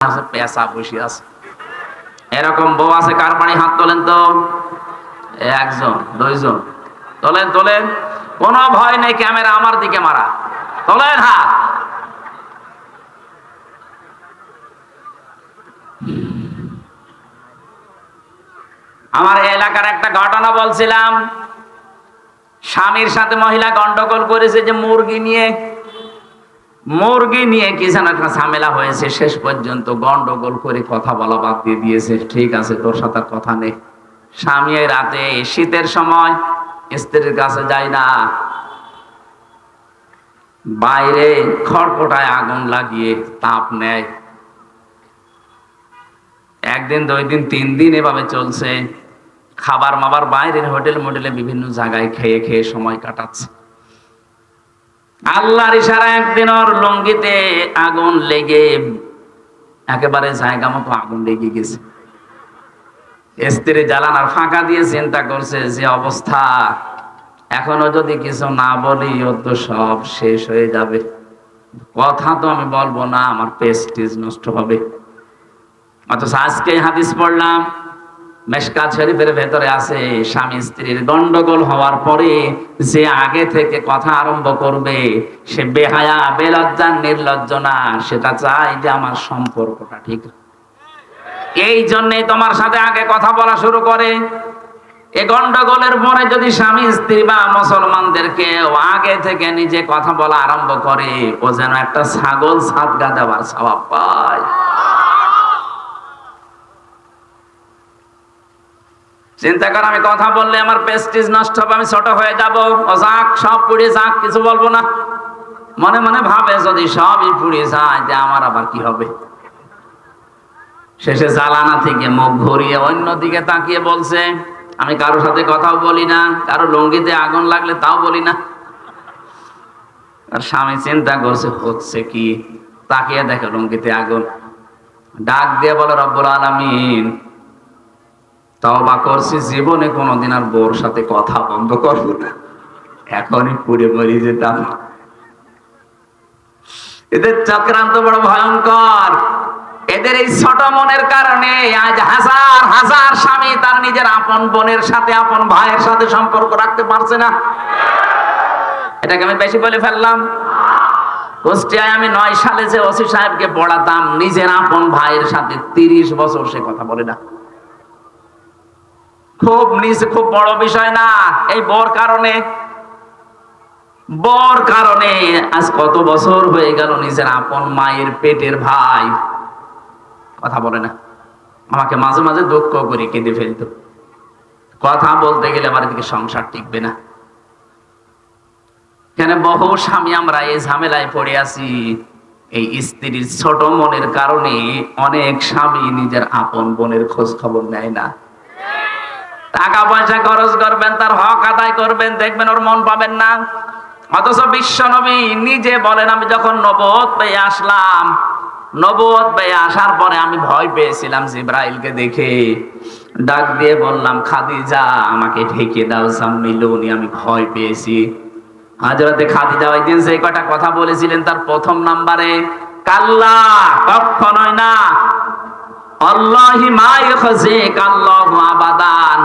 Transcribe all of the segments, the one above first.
আছে পেশা বসে আছে। এরকম বউ আছে, কার বাড়ি হাত তোলেন তো? একজন, দুইজন। তোলেন তোলেন। কোনো ভয় নেই, ক্যামেরা আমার দিকে মারা। তোলেন হাত। আমার এলাকার একটা ঘটনা বলছিলাম। স্বামীর সাথে মহিলা গন্ডগোল করেছে যে মুরগি নিয়ে মুরগি নিয়ে কি যেন একটা ঝামেলা হয়েছে, শেষ পর্যন্ত গন্ডগোল করে কথা বলা বাদ দিয়ে দিয়েছে। ঠিক আছে, তোর সাথে কথা নেই। স্বামী রাতে শীতের সময় স্ত্রীর কাছে যায় না। বাইরে খড়কটায় আগুন লাগিয়ে তাপ নেয়। একদিন, দুই দিন, তিন দিন এভাবে চলছে। খাবার মাবার বাইরের হোটেল মোটেলে বিভিন্ন জায়গায় খেয়ে খেয়ে সময় কাটাচ্ছে। আল্লাহর ইশারা একদিন ওর লঙ্গিতে আগুন লেগে, একেবারে জায়গা মতো আগুন লেগে গেছে। স্ত্রী জ্বালানার ফাঁকা দিয়ে চিন্তা করছে যে অবস্থা, এখনও যদি কিছু না বলি ও তো সব শেষ হয়ে যাবে। কথা তো আমি বলব না, আমার পেস্টিজ নষ্ট হবে। অথচ আজকে হাদিস পড়লাম মেশকাত শরীফের ভেতরে আছে, স্বামী স্ত্রীর গন্ডগোল হওয়ার পরে যে আগে থেকে কথা আরম্ভ করবে, সে বেহায়া, বেলজ্জা, নির্লজ্জ না, সেটা চাই যে আমার সম্পর্কটা ঠিক এই জন্যে তোমার সাথে আগে কথা বলা শুরু করে। এ গন্ডগোলের পরে যদি স্বামী, স্ত্রী বা মুসলমানদেরকে আগে থেকে নিজে কথা বলা আরম্ভ করে, ও যেন একটা ছাগল সাতগা দেওয়ার স্বভাব পায়। চিন্তা কর, আমি কথা বললে আমার পেস্টিজ নষ্ট হবে, আমি ছোট হয়ে যাব। ও যাক, সব পুড়ে যাক, কিছু বলব না। মনে মনে ভাবে, যদি সবই পুড়ে যায় যে আমার আবার কি হবে? শেষে জ্বালানা থেকে মুখ ঘুরিয়ে অন্য দিকে তাকিয়ে বলছে, আমি কারও সাথে কথাও বলি না, কারও লঙ্গিতে আগুন লাগলে তাও বলি না। আর স্বামী চিন্তা করছে, হচ্ছে কি? তাকিয়ে দেখে লঙ্গিতে আগুন। ডাক দিয়ে বলে, রব্বুল আলামিন তওবা করছি, জীবনে কোনোদিন আর বউর সাথে কথা বন্ধ করব না। এখনই পুড়ে মরি যেতাম। এদের চক্রান্ত বড় ভয়ঙ্কর। এদের এই ছোট মনের কারণে আজ হাজার হাজার স্বামী তার নিজের আপন বোনের সাথে, আপন ভাইয়ের সাথে সম্পর্ক রাখতে পারছে না। এটাকে আমি বেশি বলে ফেললাম। কুষ্টিয়ায় আমি নয় সালে যে ওসি সাহেবকে পড়াতাম নিজের আপন ভাইয়ের সাথে তিরিশ বছর সে কথা বলে না। খুব নিচে খুব বড় বিষয় না। এই বর কারণে বর কারণে আজ কত বছর হয়ে গেল নিজের আপন মায়ের পেটের ভাই। কথা বলে না। আমাকে মাঝে মাঝে দুঃখ করে কেঁদে ফেলতো। কথা বলতে গেলে আমার এদিকে সংসার টিকবে না। কেন বহু স্বামী আমরা এই ঝামেলায় পড়ে আছি। এই স্ত্রীর ছোট মনের কারণে অনেক স্বামী নিজের আপন বোনের খোঁজ খবর নেয় না। টাকা পয়সা খরচ করবেন, তার হক আদায় করবেন, দেখবেন ওর মন পাবেন না। অথচ বিশ্ব নবী নিজে বলেন, আমি যখন নবত পেয়ে আসলাম নবত পেয়ে আসার পরে আমি ভয় পেয়েছিলাম জিব্রাইলকে দেখে। ডাক দিয়ে বললাম, খাদিজা, আমাকে ঢেকে দাও সাম্মিলুনি আমি ভয় পেয়েছি। হাজরাতে খাদিজা ওই দিন সেই কটা কথা বলেছিলেন, তার প্রথম নাম্বারে, কাল্লা কখনোই না। আল্লাহি মা ইখজিক, আল্লাহু আবাদান।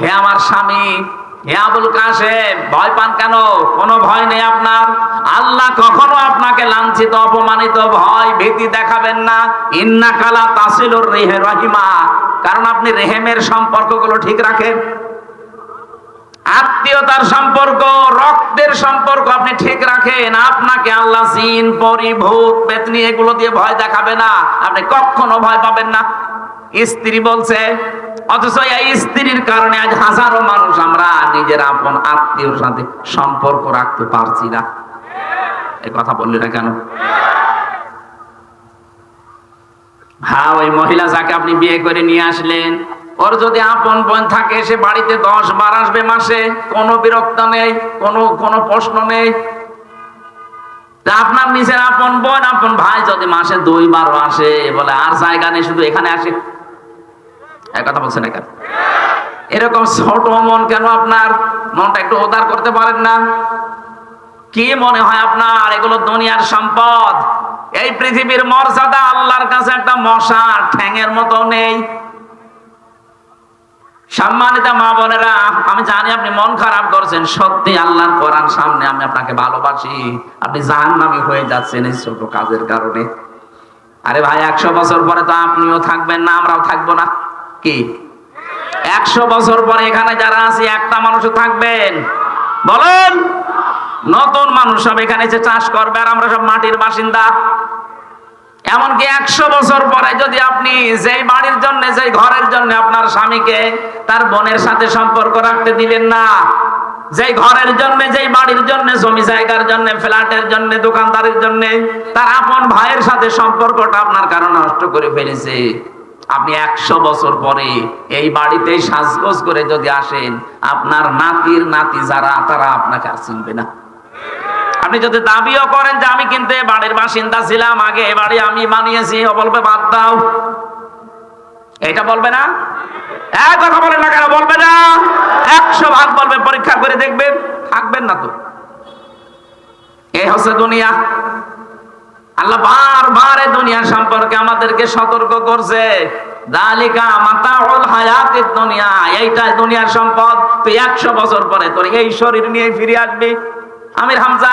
হে আমার স্বামী, হে আবুল কাসেম ভয় পান কেন? কোনো ভয় নেই আপনার। আল্লাহ কখনো আপনাকে লাঞ্ছিত, অপমানিত, ভয় ভীতি দেখাবেন না। ইন্না কালা তাসিলুর রেহে রহিমা। কারণ আপনি রেহেমের সম্পর্কগুলো ঠিক রাখেন। আত্মীয়তার সম্পর্ক, রক্তের সম্পর্ক আপনি ঠিক রাখেন। আপনাকে আল্লাহ জিন পরি ভূত পেতনি এগুলো দিয়ে ভয় দেখাবে না। আপনি কখনো ভয় পাবেন না। স্ত্রী বলছে, অথচ এই স্ত্রীর কারণে আজ হাজারো মানুষ আমরা নিজের আপন আত্মীয়র সাথে সম্পর্ক রাখতে পারছি না। এই কথা বললি না কেন? হ্যাঁ ওই মহিলা যাকে আপনি বিয়ে করে নিয়ে আসলেন, ওর যদি আপন বোন থাকে, সে বাড়িতে দশ বার আসবে মাসে, কোনো বিরক্ত নেই, কোনো কোনো প্রশ্ন নেই। আপনার নিজের আপন বোন, আপন ভাই যদি মাসে দুই বারও আসে, বলে আর জায়গা নেই, শুধু এখানে আসে। এক কথা বলছেন এখানে এরকম ছোট মন কেন আপনার? মনটা একটু উদার করতে পারেন না। কি মনে হয় আপনার? এগুলো দুনিয়ার সম্পদ। এই পৃথিবীর মর্যাদা আল্লাহর কাছে একটা মশা, ঠ্যাঙের মতো নেই। সম্মানিত মা বোনেরা, আমি জানি আপনি মন খারাপ করছেন। সত্যি আল্লাহর কোরআন সামনে আমি আপনাকে ভালোবাসি। আপনি জাহান্নামী হয়ে যাচ্ছেন এই ছোট কাজের কারণে। আরে ভাই, একশো বছর পরে তো আপনিও থাকবেন না, আমরাও থাকব না। কি? একশো বছর পরে এখানে যারা আছি, একটা মানুষও থাকবেন। বলেন, নতুন মানুষ সব এখানে এসে চাষ করবে আর আমরা সব মাটির বাসিন্দা। এমনকি একশো বছর পরে যদি আপনি যেই বাড়ির জন্য, যেই ঘরের জন্য আপনার স্বামীকে তার বোনের সাথে সম্পর্ক রাখতে দিলেন না, যেই ঘরের জন্য, যেই বাড়ির জন্য, জমি জায়গার জন্য, ফ্ল্যাটের জন্য, দোকানদারের জন্য, তার আপন ভাইয়ের সাথে সম্পর্কটা আপনার কারণে নষ্ট করে ফেলেছে। আপনি একশো বছর পরে এই বাড়িতে সাজগোজ করে যদি আসেন, আপনার নাতির নাতি যারা, তারা আপনাকে আর চিনবে না। আপনি যদি দাবিও করেন যে আমি কিন্তু বাড়ির বাসিন্দা ছিলাম, আগে এ বাড়ি আমি মানিয়েছি ও বলবে, বাদ দাও। এটা বলবে না? এক কথা বলেন না কেন, বলবে না? একশো ভাগ বলবে, পরীক্ষা করে দেখবেন, থাকবেন না তো। এই হচ্ছে দুনিয়া। আল্লাহ বারবার এই দুনিয়া সম্পর্কে আমাদেরকে সতর্ক করছে। দুনিয়ার সম্পদ। একশো বছর পরে তোর এই শরীর নিয়ে ফিরে আসবি। আমির হামজা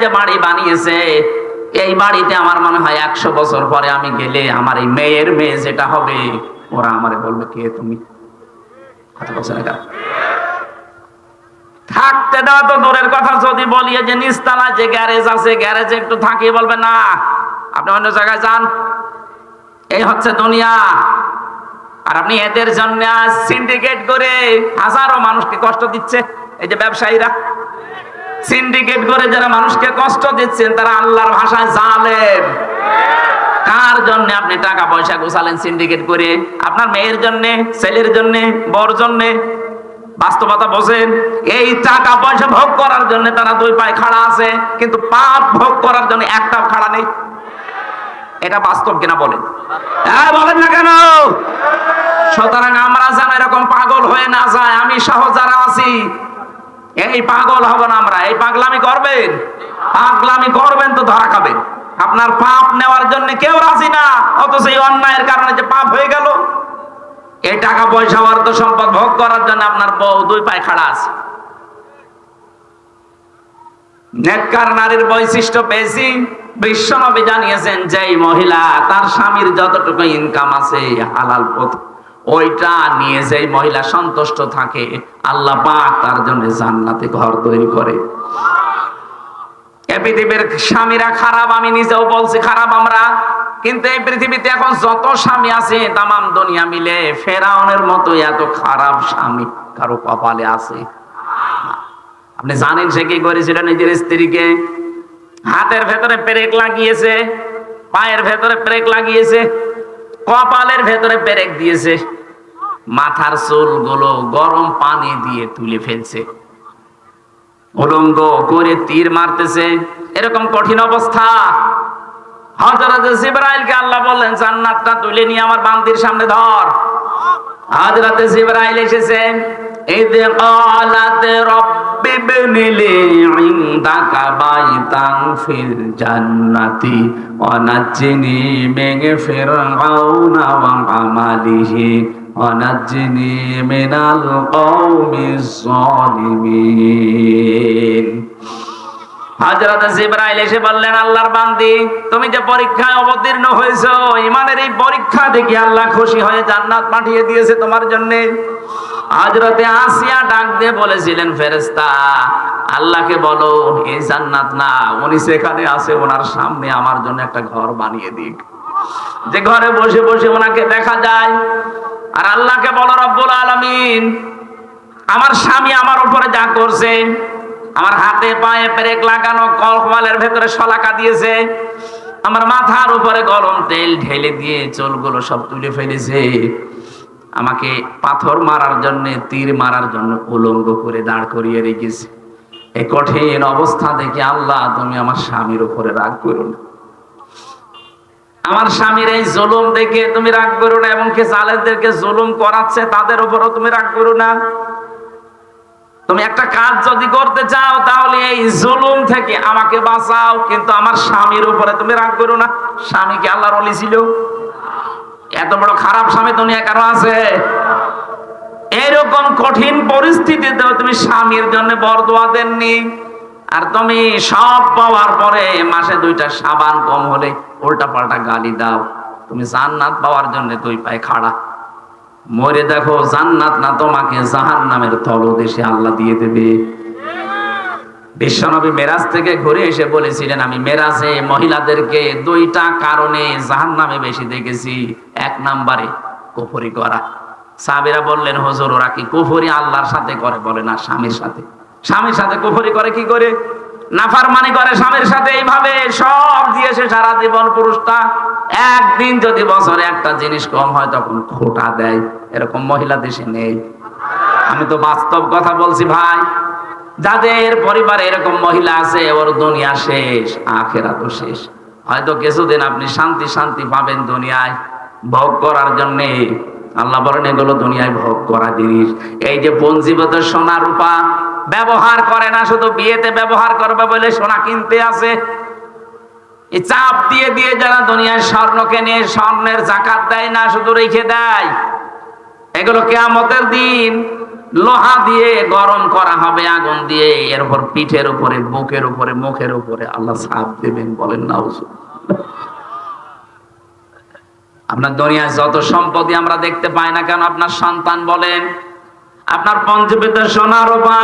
যে বাড়ি বানিয়েছে, এই বাড়িতে আমার মনে হয় একশো বছর পরে আমি গেলে আমার এই মেয়ের মেয়ে যেটা হবে, ওরা আমারে বলবে, কে তুমি? কথা বলছে? থাকতে দেওয়া তো দূরের কথা, যদি বলি যে নিস্তালা যে গ্যারেজ আছে, গ্যারেজে একটু থাকি বলবে, না, আপনি অন্য জায়গায় যান। এই হচ্ছে দুনিয়া। আর আপনি এদের জন্য সিন্ডিকেট করে হাজারো মানুষকে কষ্ট দিচ্ছে। এই যে ব্যবসায়ীরা সিন্ডিকেট করে যারা মানুষকে কষ্ট দিচ্ছেন, তারা আল্লাহর ভাষায় জালেম। কার জন্য আপনি টাকা পয়সা গোছালেন সিন্ডিকেট করে? আপনার মেয়ের জন্য, ছেলের জন্য, বর জন্য? বাস্তবতা বোঝেন, এই টাকা পয়সা ভোগ করার জন্য তারা দুই পায়ে খাড়া আছে, কিন্তু পাপ ভোগ করার জন্য একটাও খাড়া নেই। এটা বাস্তব কিনা বলেন? হ্যাঁ বলেন না কেন? সুতরাং আমরা যেন এরকম পাগল হয়ে না যায় আমি সহ যারা আছি। এই পাগল হব না আমরা, এই পাগলামি করবেন? পাগলামি করবেন তো ধরা খাবেন। আপনার পাপ নেওয়ার জন্য কেউ রাজি না, অথচ এই অন্যায়ের কারণে যে পাপ হয়ে গেল। এই টাকা পয়সা অর্থ সম্পদ ভোগ করার জন্য আপনার বউ দুই পায়ে খাড়া আছে। নেককার নারীর বৈশিষ্ট্য পেয়েছি। বিশ্বনবী জানিয়েছেন যে মহিলা, তার স্বামীর যতটুকু ইনকাম আছে, হালাল পথ, ওইটা নিয়ে যে মহিলা সন্তুষ্ট থাকে, আল্লাহ পাক তার জন্য জান্নাতে ঘর তৈরি করে। এ পৃথিবীর স্বামীরা খারাপ, আমি নিজেও বলছি খারাপ, আমরা কিন্তু এই পৃথিবীতে এখন যত স্বামী আছে, তামাম দুনিয়া মিলে ফেরাউনের মতো এত খারাপ স্বামী কারও কপালে আছে। আপনি জানেন সে কি করেছিল নিজের স্ত্রীকে? হাতের ভেতরে পেরেক লাগিয়েছে, পায়ের ভেতরে পেরেক লাগিয়েছে, কপালের ভেতরে পেরেক দিয়েছে। মাথার চুলগুলো গরম পানি দিয়ে তুলে ফেলছে। উলঙ্গ করে তীর মারতেছে। এরকম কঠিন অবস্থা। হযরত জিবরাইলকে আল্লাহ বললেন, জান্নাতটা তুলে নিয়ে আমার বান্দির সামনে ধর। হযরত জিবরাইল এসেছেন ইদ ক্বালাত রাব্বি ইবনি লি ইনদাকা বাইতান ফিল জান্নাতি ওয়া নাজিনি মিন ফিরআউনা ওয়া আমালিহি ওয়া নাজিনি মিনাল কওমিজ জালিমিন হযরত জিবরাইল এসে বললেন, আল্লাহর বান্দি, তুমি যে পরীক্ষায় অবতীর্ণ হয়েছো ইমানের এই পরীক্ষা খুশি হয়ে জান্নাত পাঠিয়ে দিয়েছে তোমার ডাক দিয়ে বলেছিলেন, ফেরেশতা, আল্লাহকে বলো, এই জান্নাত না, উনি সেখানে আছে, ওনার সামনে আমার জন্য একটা ঘর বানিয়ে দিক। যে ঘরে বসে বসে ওনাকে দেখা যায়, আর আল্লাহকে বলো, রব্বুল আলামিন, আমার স্বামী আমার উপরে যা করছে আমার হাতে পায়ে পেরেক লাগানো কলকমালের ভেতরে শলাকা দিয়েছে। আমার মাথার উপরে গরম তেল ঢেলে দিয়ে চুলগুলো সব তুলে ফেলেছে। আমাকে পাথর মারার জন্য, তীর মারার জন্য উলঙ্গ করে দাঁড় করিয়ে রেখেছে। এ কঠিন অবস্থা দেখে আল্লাহ, তুমি আমার স্বামীর উপরে রাগ করো না। আমার স্বামীর এই জুলুম দেখে তুমি রাগ করো না এবং কে জালেদেরকে জুলুম করাচ্ছে, তাদের উপরও তুমি রাগ করো না। তুমি একটা কাজ যদি করতে চাও, তাহলে এই জুলুম থেকে আমাকে বাঁচাও, কিন্তু আমার স্বামীর উপরে তুমি রাগ করো না। স্বামী কি আল্লাহর অলি ছিল? এত বড় খারাপ স্বামী দুনিয়া কারও আছে? এরকম কঠিন পরিস্থিতিতেও তুমি স্বামীর জন্য বরদোয়া দেননি। আর তুমি সব পাওয়ার পরে মাসে দুইটা সাবান কম হলে উল্টা পাল্টা গালি দাও। তুমি জান্নাত পাওয়ার জন্য দুই পায়ে খাড়া। মরে দেখো, জান্নাত না তোমাকে জাহান নামের তলদেশে আল্লাহ দিয়ে দেবে। বিশ্বনবী মেরাজ থেকে ঘুরে এসে বলেছিলেন, আমি মেরাজে মহিলাদেরকে দুইটা কারণে জাহান নামে বেশি দেখেছি। এক নাম্বারে কুফরি করা। সাহাবীরা বললেন, হুজুর, ওরা কি কুফরি আল্লাহর সাথে করে? বলে, না, স্বামীর সাথে। স্বামীর সাথে কুফরি করে কি করে? নাফারমানি করে স্বামীর সাথে এইভাবে সব দিয়েছে সারা জীবন পুরুষটা, একদিন যদি বছরে একটা জিনিস কম হয় তখন খোটা দেয়। এরকম মহিলা দেশে নেই। আমি তো বাস্তব কথা বলছি ভাই, যাদের পরিবারে এরকম মহিলা আছে, ওর দুনিয়া শেষ আখেরা তো শেষ। হয়তো কিছুদিন আপনি শান্তি শান্তি পাবেন দুনিয়ায় ভোগ করার জন্য। আল্লাহ বলেন, এগুলো দুনিয়ায় ভোগ করা জিনিস। এই যে পঞ্জীবত সোনা রূপা ব্যবহার করে না, শুধু বিয়েতে ব্যবহার করবে বলে সোনা কিনতে এই চাপ দিয়ে দিয়ে যারা দুনিয়ায় স্বর্ণ কেনে স্বর্ণের জাকাত দেয় না, শুধু রেখে দেয়। এগুলো কেয়ামতের দিন লোহা দিয়ে গরম করা হবে, আগুন দিয়ে, এর উপর পিঠের উপরে, বুকের উপরে, মুখের উপরে। আল্লাহ সাপ দেবেন, বলেন না আপনার দুনিয়ায় যত সম্পত্তি আমরা দেখতে পাই না কেন, আপনার সন্তান বলেন আপনার পঞ্চবিত সোনা রূপা,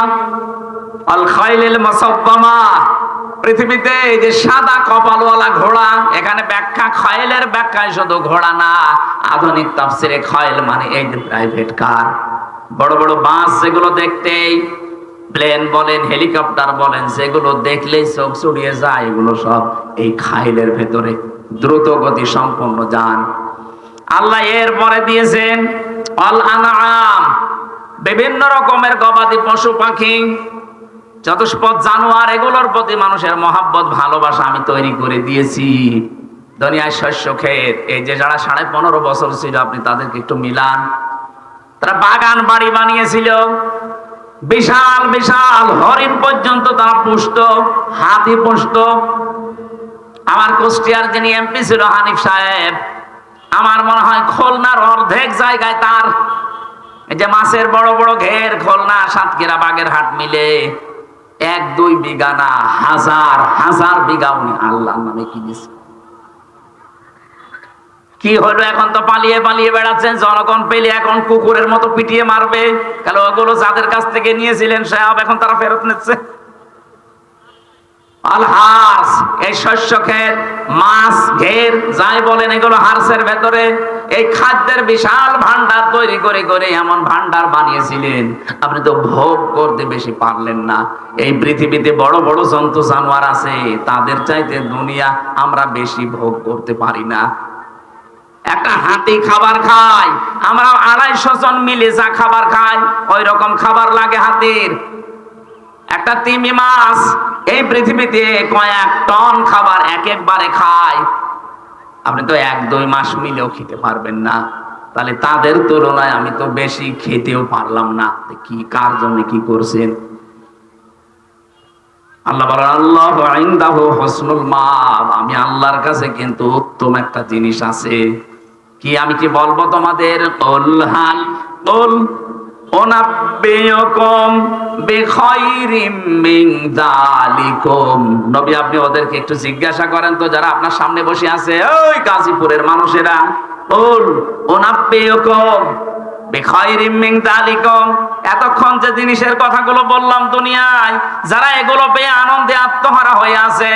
অল খাইলিল মুসাফফামা পৃথিবীতে এই যে সাদা কপালওয়ালা ঘোড়া, এখানে ব্যাখ্যা খয়েলের ব্যাখ্যায় শুধু ঘোড়া না, আধুনিক তাফসিরে খয়েল মানে এই যে প্রাইভেট কার। বড় বড় বাস যেগুলো দেখতেই প্লেন বলেন, হেলিকপ্টার বলেন যেগুলো দেখলেই চোখ চড়িয়ে যায়, এগুলো সব এই খাইলের ভেতরে দ্রুত গতি সম্পন্ন যান। আল্লাহ এর পরে দিয়েছেন, অল আনাম বিভিন্ন রকমের গবাদি পশু পাখি, চতুষ্পদ জানোয়ার, এগুলোর প্রতি মানুষের মহাব্বত, ভালোবাসা আমি তৈরি করে দিয়েছি। দুনিয়ায় শস্য ক্ষেত, এই যে যারা সাড়ে পনেরো বছর ছিল, আপনি তাদেরকে একটু মিলান। তারা বাগান বাড়ি বানিয়েছিল। বিশাল বিশাল হরিণ পর্যন্ত তারা পুষ্ট হাতি পুষ্ট আমার কুষ্টিয়ার যিনি এমপি ছিল হানিফ সাহেব, আমার মনে হয় খুলনার অর্ধেক জায়গায় তার যে মাছের বড় বড় ঘের খুলনা, সাতক্ষীরা বাগের হাট মিলে। এক, দুই বিঘা না, হাজার হাজার বিঘা উনি আল্লাহ নামে কিনেছে। কি হলো এখন তো পালিয়ে পালিয়ে বেড়াচ্ছেন, জনগণ পেলে এখন কুকুরের মতো পিটিয়ে মারবে। কারণ ওগুলো যাদের কাছ থেকে নিয়েছিলেন সব এখন তারা ফেরত নিচ্ছে। আলহাস, এই শস্য ক্ষেত, মাছ, ঘের, যাই বলেন এগুলো হার্সের ভেতরে। এই খাদ্যের বিশাল ভান্ডার তৈরি করে করে এমন ভান্ডার বানিয়েছিলেন। আপনি তো ভোগ করতে বেশি পারলেন না। এই পৃথিবীতে বড় বড় জন্তু জানোয়ার আছে, তাদের চাইতে দুনিয়া আমরা বেশি ভোগ করতে পারি না। একটা হাতি খাবার খায় আমরা আড়াইশো জন মিলে যা খাবার খাই ওই রকম খাবার লাগে হাতির। একটা তিমি মাছ, এই পৃথিবীতে কয়েক টন খাবার এক একবারে খায়। আপনি তো এক দুই মাস মিলেও খেতে পারবেন না। তাহলে তাদের তুলনায় আমি তো বেশি খেতেও পারলাম না। কি, কার জন্য কি করছেন? আল্লাহ আল্লাহ আমি আল্লাহর কাছে কিন্তু উত্তম একটা জিনিস আছে। কি আমি কি বলব তোমাদের? উনাব্বিয়ুকুম বিখাইরিম মিন নবী, আপনি ওদেরকে একটু জিজ্ঞাসা করেন তো, যারা আপনার সামনে বসে আছে, ওই মানুষেরা। মিন এতক্ষণ যে জিনিসের কথাগুলো বললাম দুনিয়ায়, যারা এগুলো পেয়ে আনন্দে আত্মহারা হয়ে আছে,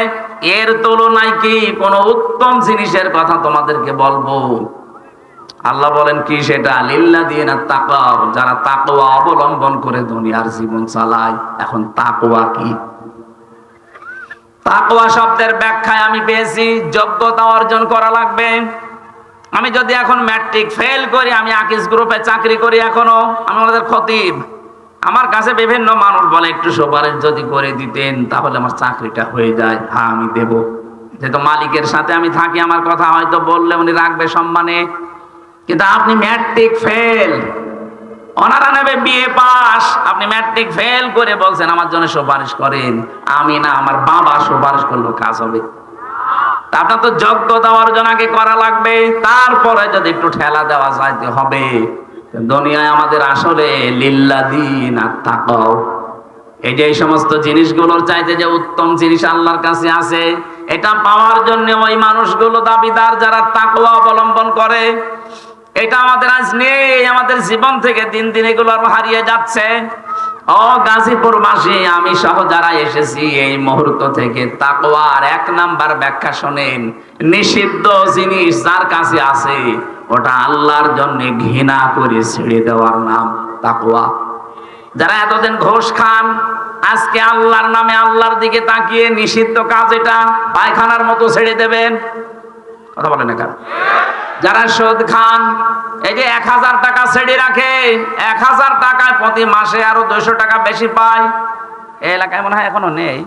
এর তুলনায় কি কোনো উত্তম জিনিসের কথা তোমাদেরকে বলব? আল্লাহ বলেন কি সেটা? লিল্লা দিয়ে না তাকাও যারা তাকওয়া অবলম্বন করে দুনিয়ার জীবন চালায়। এখন তাকওয়া কি? তাকওয়া শব্দের ব্যাখ্যায় আমি পেয়েছি, যোগ্যতা অর্জন করা লাগবে। আমি যদি এখন ম্যাট্রিক ফেল করি, আমি আকিস গ্রুপে চাকরি করি এখনও আমি আমাদের খতিব আমার কাছে বিভিন্ন মানুষ বলে, একটু সুপারিশ যদি করে দিতেন, তাহলে আমার চাকরিটা হয়ে যায়। হ্যাঁ আমি দেব। যেহেতু মালিকের সাথে আমি থাকি, আমার কথা হয়তো বললে উনি রাখবে সম্মানে। কিন্তু আপনি ম্যাট্রিক ফেল। ওনারা নেবে বিএ পাস। আপনি ম্যাট্রিক ফেল করে বলছেন, আমার জন্য সুপারিশ করেন। আমি না, আমার বাবা সুপারিশ করল কাজ হবে। আপনার তো যোগ্যতা অর্জন আগে করা লাগবে। তারপরে যদি একটু ঠেলা দেওয়া যাইতে হবে। দুনিয়ায় আমাদের আসলে লিল্লাদিন আর তাকাও। এই যে এই সমস্ত জিনিসগুলোর চাইতে যে উত্তম জিনিস আল্লাহর কাছে আছে, এটা পাওয়ার জন্য ওই মানুষগুলো দাবিদার যারা তাকওয়া অবলম্বন করে। এটা আমাদের আজ নেই, আমাদের জীবন থেকে দিন দিন এগুলো আরও হারিয়ে যাচ্ছে। ও গাজীপুর মাসে আমি সহ যারা এসেছি এই মুহূর্ত থেকে, তাকওয়ার এক নাম্বার ব্যাখ্যা শোনেন। নিষিদ্ধ জিনিস যার কাছে আছে, ওটা আল্লাহর জন্য ঘৃণা করে ছেড়ে দেওয়ার নাম তাকওয়া। যারা এতদিন ঘোষ খান, আজকে আল্লাহর নামে আল্লাহর দিকে তাকিয়ে নিষিদ্ধ কাজ এটা পায়খানার মতো ছেড়ে দেবেন। কথা বলেন না? যারা সুদ খান, এই যে এক হাজার টাকা ছেড়ে রাখে, এক হাজার টাকায় প্রতি মাসে আরও দুশো টাকা বেশি পায়। এই এলাকায় মনে হয় এখনও নেই।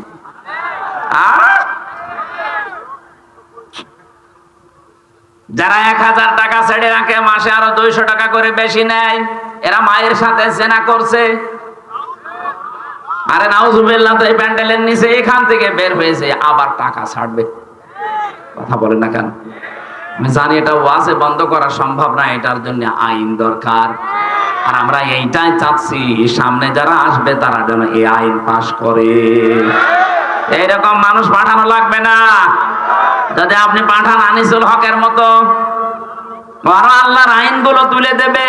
যারা এক হাজার টাকা ছেড়ে রাখে, মাসে আরও দুইশো টাকা করে বেশি নেয়, এরা মায়ের সাথে জেনা করছে। আরে নাউজুবিল্লাহ, তো এই প্যান্ডেলের নিচে এখান থেকে বের হয়েছে, আবার টাকা ছাড়বে। কথা বলেন না কেন? আমি জানি এটা ওয়াজে বন্ধ করা সম্ভব না, এটার জন্য আইন দরকার। আর আমরা এইটাই চাচ্ছি, সামনে যারা আসবে তারা যেন এই আইন পাশ করে। এইরকম মানুষ পাঠানো লাগবে না। যদি আপনি পাঠান আনিসুল হকের মতো বড় আল্লাহর আইনগুলো তুলে দেবে।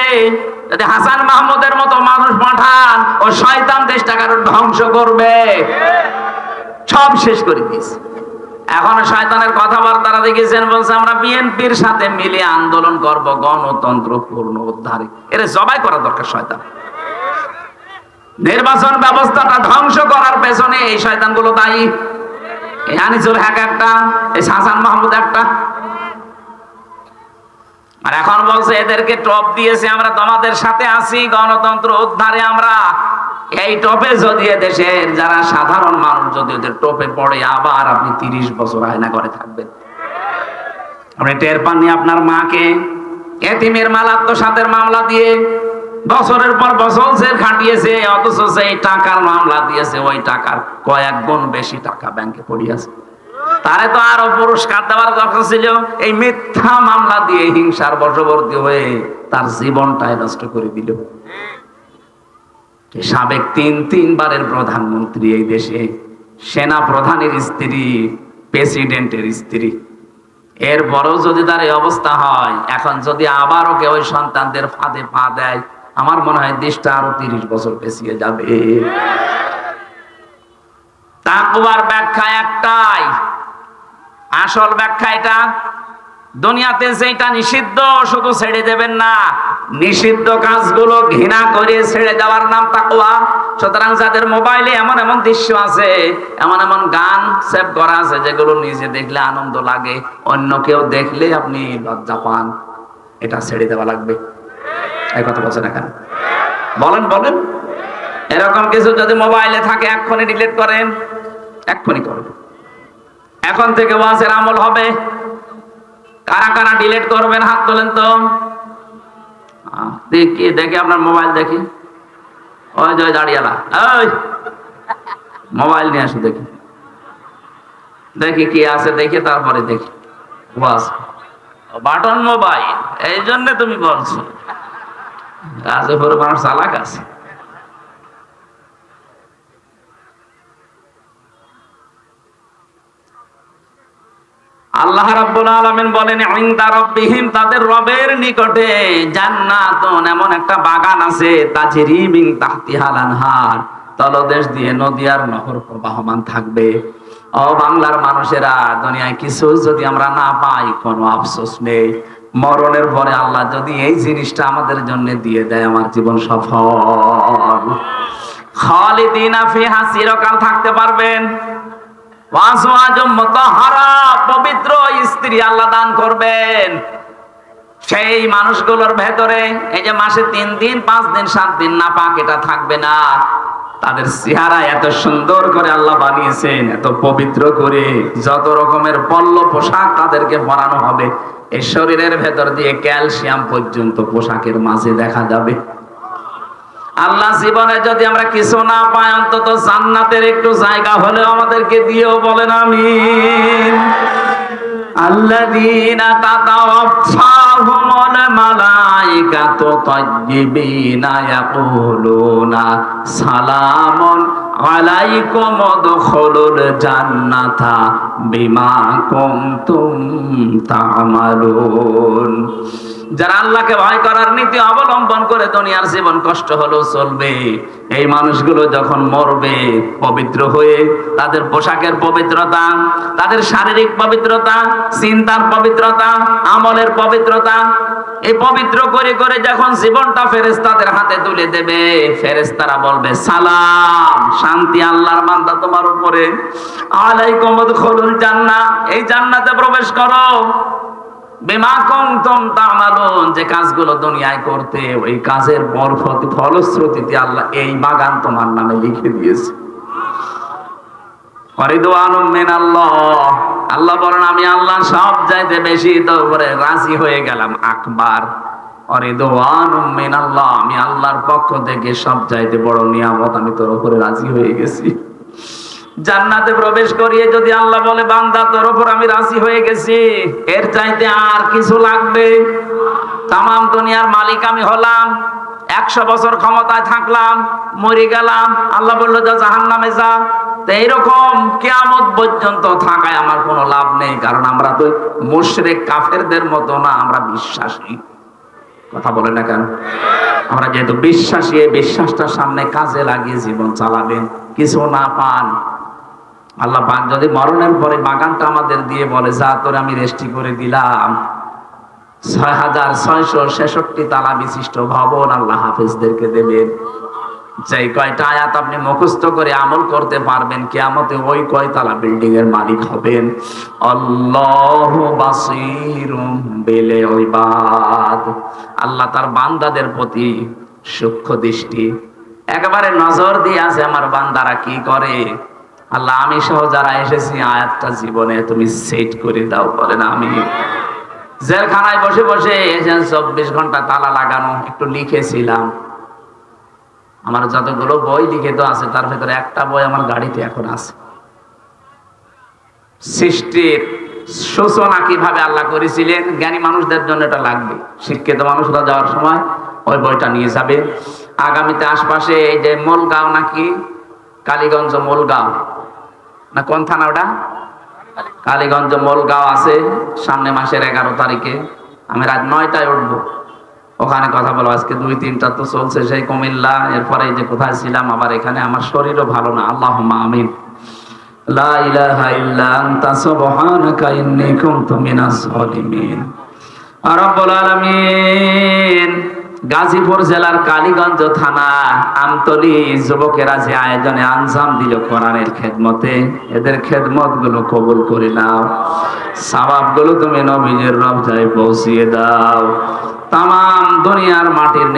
যদি হাসান মাহমুদের মতো মানুষ পাঠান, ও শয়তান দেশটাকে আরও ধ্বংস করবে। সব শেষ করে দিয়েছে। এখন শয়তানের কথাবার্তারা দেখেছেন, বলছে, আমরা বিএনপির সাথে মিলে আন্দোলন করব, গণতন্ত্র পূর্ণ উদ্ধারে। এর জবাই করা দরকার শয়তান। নির্বাচন ব্যবস্থাটা ধ্বংস করার পেছনে এই শয়তানগুলো দায়ী। এই আনিসুল হক একটা, এই হাসান মাহমুদ একটা। আর এখন বলছে, এদেরকে টপ দিয়েছে, আমরা তোমাদের সাথে আছি, গণতন্ত্র উদ্ধারে আমরা। এই টপে যদি দেশের যারা সাধারণ মানুষ, যদি ওদের টপে পড়ে, আবার আপনি তিরিশ বছর আয়না করে থাকবেন। আপনি টের পাননি আপনার মাকে? এতিমের মালাত্মসাতের মামলা দিয়ে বছরের পর বছর সে খাটিয়েছে, অথচ সেই টাকার মামলা দিয়েছে, ওই টাকার কয়েক গুণ বেশি টাকা ব্যাংকে পড়িয়েছে। তারে তো আরও পুরস্কার দেওয়ার দরকার ছিল। এই মিথ্যা মামলা দিয়ে হিংসার বশবর্তী হয়ে তার জীবনটাই নষ্ট করে দিল। সাবেক তিন তিনবারের প্রধানমন্ত্রী এই দেশে, সেনা প্রধানের স্ত্রী, প্রেসিডেন্টের স্ত্রী। এরপরেও যদি তার এই অবস্থা হয়, এখন যদি আবারও কেউ ওই সন্তানদের ফাঁদে পা দেয়, আমার মনে হয় দেশটা আরও তিরিশ বছর পেছিয়ে যাবে। তাকুয়ার ব্যাখ্যা একটাই। আসল ব্যাখ্যা এটা দুনিয়াতে যেটা নিষিদ্ধ, শুধু ছেড়ে দেবেন না। নিষিদ্ধ কাজগুলো ঘৃণা করে ছেড়ে দেওয়ার নাম তাকুয়া সুতরাং যাদের মোবাইলে এমন এমন দৃশ্য আছে, এমন এমন গান সেভ করা আছে, যেগুলো নিজে দেখলে আনন্দ লাগে, অন্য কেউ দেখলে আপনি লজ্জা পান। এটা ছেড়ে দেওয়া লাগবে। এই কথা বলছেন এখানে বলেন বলেন। এরকম কিছু যদি মোবাইলে থাকে, এক্ষুনি ডিলিট করেন। এক্ষুনি করবেন এখন থেকে ওয়াজের আমল হবে। কারা কারা ডিলেট করবেন? হাত তোলেন তো। দেখি দেখি আপনার মোবাইল দেখি। ওই জয় দাঁড়িয়ালা। ওই মোবাইল নিয়ে আসো, দেখি। দেখি কি আছে, দেখি, তারপরে দেখি। ওয়াজ বাটন মোবাইল এই জন্য তুমি বলছো। কাজে পরে মানুষ চালাক আছে। আল্লাহ রাব্বুল আলামিন বলেন, ইনদা তাদের রবের নিকটে জান্নাতুন এমন একটা বাগান আছে তাজরি মিন তাহতিহাল আনহার। তলদেশ দিয়ে নদী আর নহর প্রবাহমান থাকবে। বাংলার মানুষেরা, দুনিয়ায় কিছু যদি আমরা না পাই, কোনো আফসোস নেই। মরণের পরে আল্লাহ যদি এই জিনিসটা আমাদের জন্য দিয়ে দেয়, আমার জীবন সফল। খালিদিনা ফিহা চিরকাল থাকতে পারবেন। পবিত্র স্ত্রী আল্লাহ দান করবেন। সেই মানুষগুলোর ভেতরে এই যে মাসে তিন দিন, পাঁচ দিন, সাত দিন না পাক এটা থাকবে না। তাদের চেহারা এত সুন্দর করে আল্লাহ বানিয়েছেন, এত পবিত্র করে, যত রকমের পল্ল পোশাক তাদেরকে পরানো হবে, এই শরীরের ভেতর দিয়ে ক্যালসিয়াম পর্যন্ত পোশাকের মাঝে দেখা যাবে। আল্লাহ জীবনে যদি আমরা কিছু না পাই অন্তত জান্নাতের একটু জায়গা হলেও আমাদেরকে দিয়েও বলেন আমিন الذين تتوفاهم الملائكة طيبين يقولون سلام আলাইকুম দখলুল জান্নাতা বিমা কুনতুম তা'মালুন। যারা আল্লাহকে ভয় করার নীতি অবলম্বন করে দুনিয়ার জীবন কষ্ট হলো চলবে, এই মানুষগুলো যখন মরবে, পবিত্র হয়ে তাদের পোশাকের পবিত্রতা, তাদের শারীরিক পবিত্রতা, চিন্তার পবিত্রতা, আমলের পবিত্রতা এই পবিত্র করে করে যখন জীবনটা ফেরেস্তাদের হাতে তুলে দেবে ফেরেস্তারা বলবে, সালাম, শান্তি আল্লাহর বান্দা তোমার উপরে। আলাইকুম উদখুলুল জান্নাহ, এই জান্নাতে প্রবেশ করো। যে কাজগুলো দুনিয়ায় করতে, ওই কাজের ফলশ্রুতিতে আল্লাহ এই বাগান তোমার নামে লিখে দিয়েছে। আল্লাহ বলেন, আমি আল্লাহ সব চাইতে বেশি তো উপরে রাজি হয়ে গেলাম, আকবার। আমি আল্লাহর পক্ষ থেকে সব চাইতে বড় নিয়ামত আমি তোর উপরে রাজি হয়ে গেছি। জান্নাতে প্রবেশ করিয়ে যদি আল্লাহ বলে, বান্দা, তোর উপর আমি রাজি হয়ে গেছি, এর চাইতে আর কিছু লাগবে? তাম দুনিয়ার মালিক আমি হলাম। একশো বছর ক্ষমতায় থাকলাম, মরে গেলাম, আল্লাহ বলল, যা জাহান নামে যা। তো এইরকম কেয়ামত পর্যন্ত থাকায় আমার কোনো লাভ নেই, কারণ আমরা তো মুশরিক কাফেরদের মতো না, আমরা বিশ্বাসী। কথা বলে না কেন? আমরা যেহেতু বিশ্বাসী, এই বিশ্বাসটা সামনে কাজে লাগিয়ে জীবন চালাবেন, কিছু না পান। আল্লাহ যদি মরণের পরে বাগানটা আমাদের দিয়ে বলে, যা তোর আমি রেস্টি করে দিলাম। ছয় হাজার ছয়শো ছেষট্টি তালা বিশিষ্ট ভবন আল্লাহ দেবেন। কয়টা আয়াত আপনি মুখস্থ করে আমল করতে পারবেন, কেয়ামতে ওই কয়তালা বিল্ডিং এর মালিক হবেন। আল্লাহ তার বান্দাদের প্রতি সূক্ষ্ম দৃষ্টি। একেবারে নজর দিয়ে আছে আমার বান্দারা কি করে। আল্লাহ আমি সহ যারা এসেছি, আয়াতটা জীবনে তুমি সেট করে দাও, বলেন আমি জেলখানায় বসে বসে এসেন চব্বিশ ঘণ্টা তালা লাগানো, একটু লিখেছিলাম। আমার যতগুলো বই লিখিত আছে, তার ভেতরে একটা বই আমার গাড়িতে এখন আছে। সৃষ্টির সূচনা কীভাবে আল্লাহ করেছিলেন, জ্ঞানী মানুষদের জন্য এটা লাগবে। শিক্ষিত মানুষরা যাওয়ার সময় ওই বইটা নিয়ে যাবে। আগামীতে আশপাশে এই যে মোলগাঁও নাকি, কালীগঞ্জ মোলগাঁও, না কোন থানা ওটা? কালীগঞ্জ মোলগাঁও আছে, সামনে মাসের এগারো তারিখে। আমি রাত নয়টায় উঠবো। ওখানে কথা বলো আজকে দুই তিনটা তো চলছে, সেই কুমিল্লা, এরপরে যে কোথায় ছিলাম, আবার এখানে আমার শরীরও ভালো না। আল্লাহ আমিন। লা ইলাহা ইল্লা গাজীপুর জেলার কালীগঞ্জ থানা আমতলি যুবকেরা যে আয়োজনে আঞ্জাম দিল কোরআনের খেদমতে, এদের খেদমতগুলো কবুল করে নাও। সওয়াবগুলো তুমি নবীজের রবজায় পৌঁছিয়ে দাও। তাম দুনিয়ার মাটির